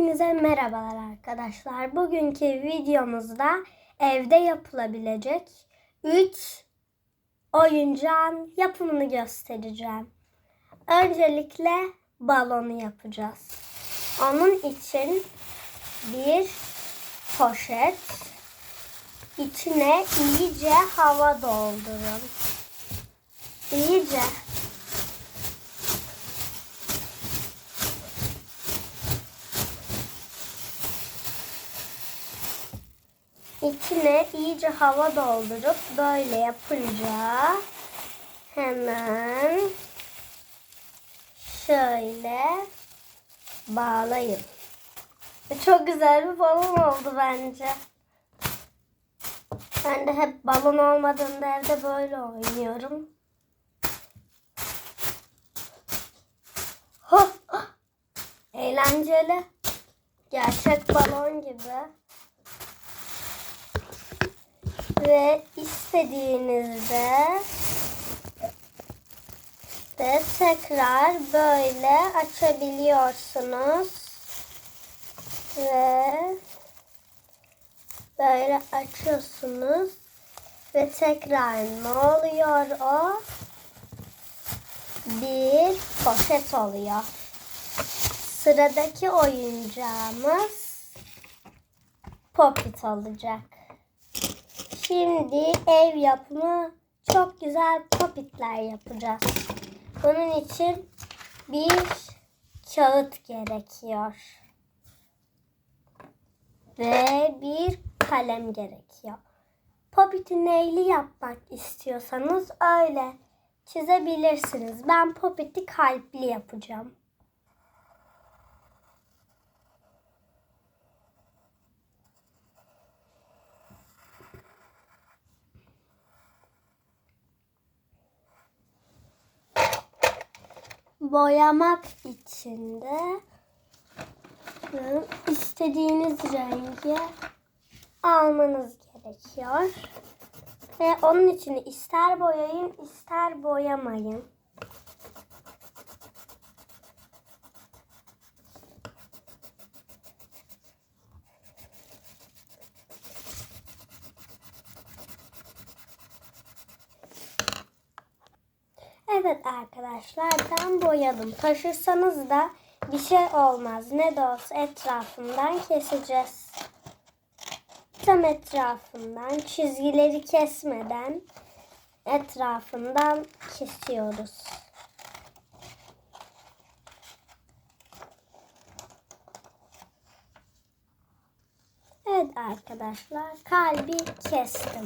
Hepinize merhabalar arkadaşlar. Bugünkü videomuzda evde yapılabilecek 3 oyuncağın yapımını göstereceğim. Öncelikle balonu yapacağız. Onun için bir poşet içine iyice hava doldurun. İyice İçine iyice hava doldurup böyle yapınca hemen şöyle bağlayın. Çok güzel bir balon oldu bence. Ben de hep balon olmadığında evde böyle oynuyorum. Eğlenceli. Gerçek balon gibi. Ve istediğinizde de tekrar böyle açabiliyorsunuz. Ve böyle açıyorsunuz. Ve tekrar ne oluyor o? Bir poşet oluyor. Sıradaki oyuncağımız Popit olacak. Şimdi ev yapımı çok güzel popitler yapacağız. Bunun için bir kağıt gerekiyor. Ve bir kalem gerekiyor. Popit'i neyli yapmak istiyorsanız öyle çizebilirsiniz. Ben popit'i kalpli yapacağım. Boyamak için de istediğiniz rengi almanız gerekiyor. Ve onun için ister boyayın ister boyamayın. Evet arkadaşlar ben boyadım. Taşırsanız da bir şey olmaz. Ne de olsa etrafından keseceğiz. Tam etrafından çizgileri kesmeden etrafından kesiyoruz. Evet arkadaşlar kalbi kestim.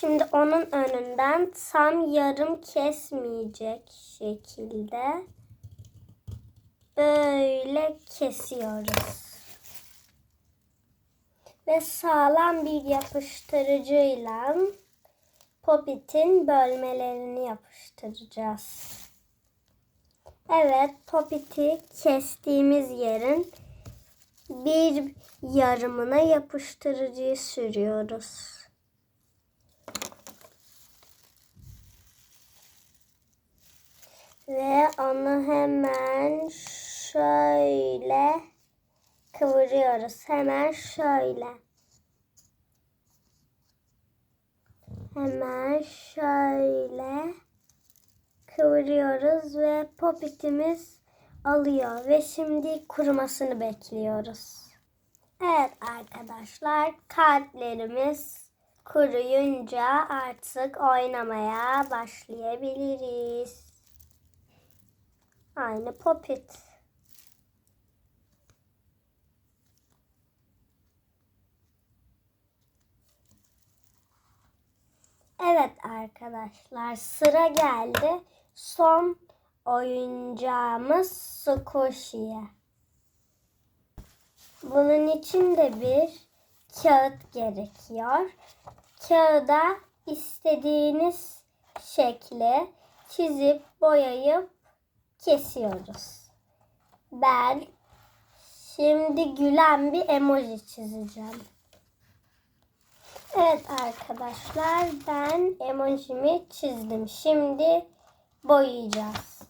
Şimdi onun önünden tam yarım kesmeyecek şekilde böyle kesiyoruz. Ve sağlam bir yapıştırıcıyla popitin bölmelerini yapıştıracağız. Evet, popiti kestiğimiz yerin bir yarımına yapıştırıcıyı sürüyoruz. Ve onu hemen şöyle kıvırıyoruz. Hemen şöyle. Hemen şöyle kıvırıyoruz ve popitimiz alıyor ve şimdi kurumasını bekliyoruz. Evet arkadaşlar kalplerimiz kuruyunca artık oynamaya başlayabiliriz. Aynı popit. Evet arkadaşlar sıra geldi. Son oyuncağımız Squishy'ye. Bunun için de bir kağıt gerekiyor. Kağıda istediğiniz şekli çizip boyayıp kesiyoruz. Ben şimdi gülen bir emoji çizeceğim. Evet arkadaşlar ben emojimi çizdim. Şimdi boyayacağız.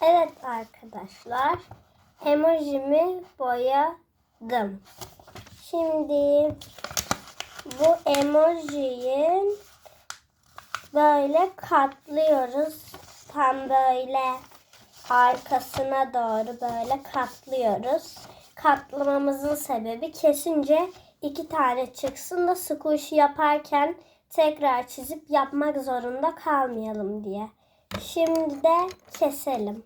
Evet arkadaşlar emojimi boyadım. Şimdi bu emojiyi böyle katlıyoruz. Tam böyle arkasına doğru böyle katlıyoruz. Katlamamızın sebebi kesince iki tane çıksın da squishy yaparken tekrar çizip yapmak zorunda kalmayalım diye. Şimdi de keselim.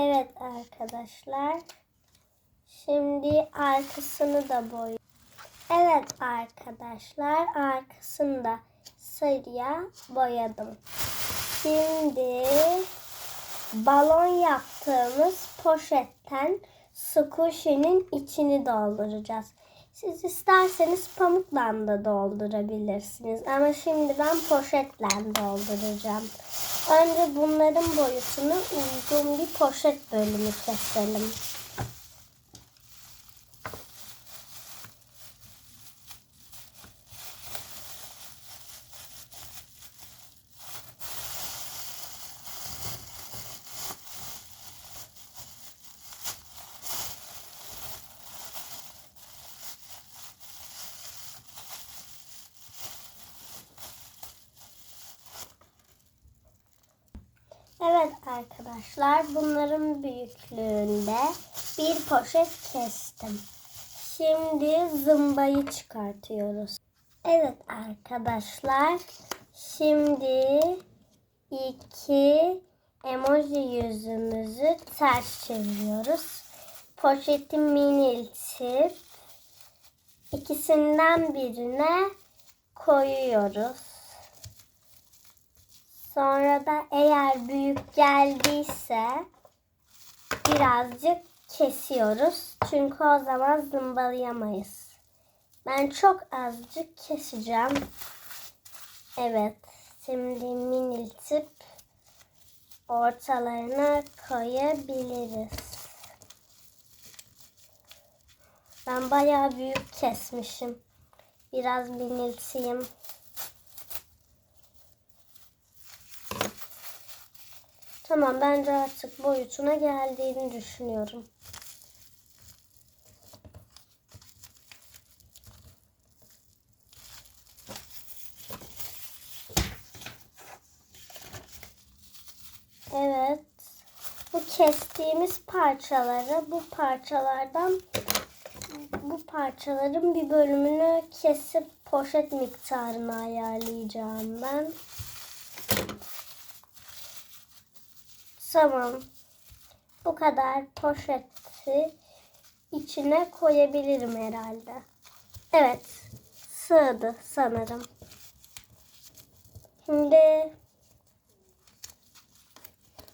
Evet arkadaşlar. Şimdi arkasını da boy. Evet arkadaşlar arkasını da sarıya boyadım. Şimdi balon yaptığımız poşetten squishy'nin içini dolduracağız. Siz isterseniz pamukla da doldurabilirsiniz. Ama şimdi ben poşetle dolduracağım. Önce bunların boyutunu uygun bir poşet bölümü keselim. Evet arkadaşlar bunların büyüklüğünde bir poşet kestim. Şimdi zımbayı çıkartıyoruz. Evet arkadaşlar şimdi iki emoji yüzümüzü ters çeviriyoruz. Poşeti miniltip ikisinden birine koyuyoruz. Sonra da eğer büyük geldiyse birazcık kesiyoruz. Çünkü o zaman zımbalayamayız. Ben çok azıcık keseceğim. Evet. Şimdi miniltip ortalarına koyabiliriz. Ben bayağı büyük kesmişim. Biraz minilteyim. Tamam bence artık boyutuna geldiğini düşünüyorum. Evet. Bu kestiğimiz parçaları bu parçalardan bu parçaların bir bölümünü kesip poşet miktarını ayarlayacağım ben. Tamam. Bu kadar poşeti içine koyabilirim herhalde. Evet. Sığdı sanırım. Şimdi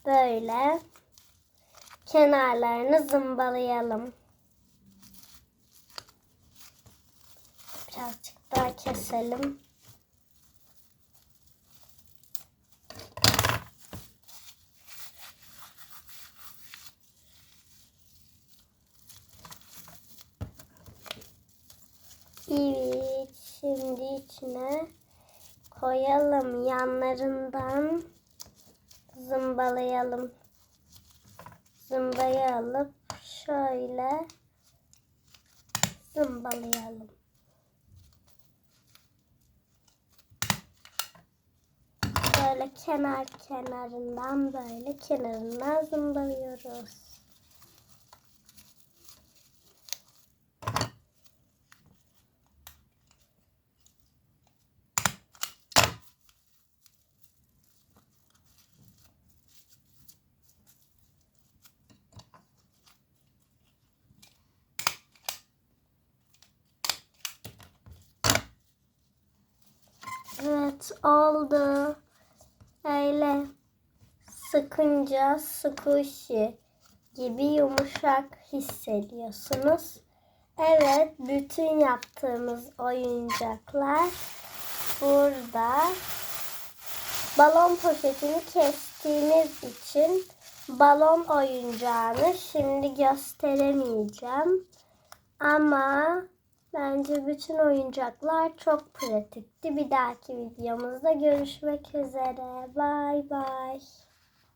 böyle kenarlarını zımbalayalım. Birazcık daha keselim. Evet, şimdi içine koyalım yanlarından zımbalayalım. Zımbayı alıp şöyle zımbalayalım. Böyle kenar kenarından böyle kenarından zımbalıyoruz. Evet oldu. Öyle sıkınca squishy gibi yumuşak hissediyorsunuz. Evet bütün yaptığımız oyuncaklar burada. balon poşetini kestiğimiz için balon oyuncağını şimdi gösteremeyeceğim. Ama bence bütün oyuncaklar çok pratikti. Bir dahaki videomuzda görüşmek üzere. Bay bay.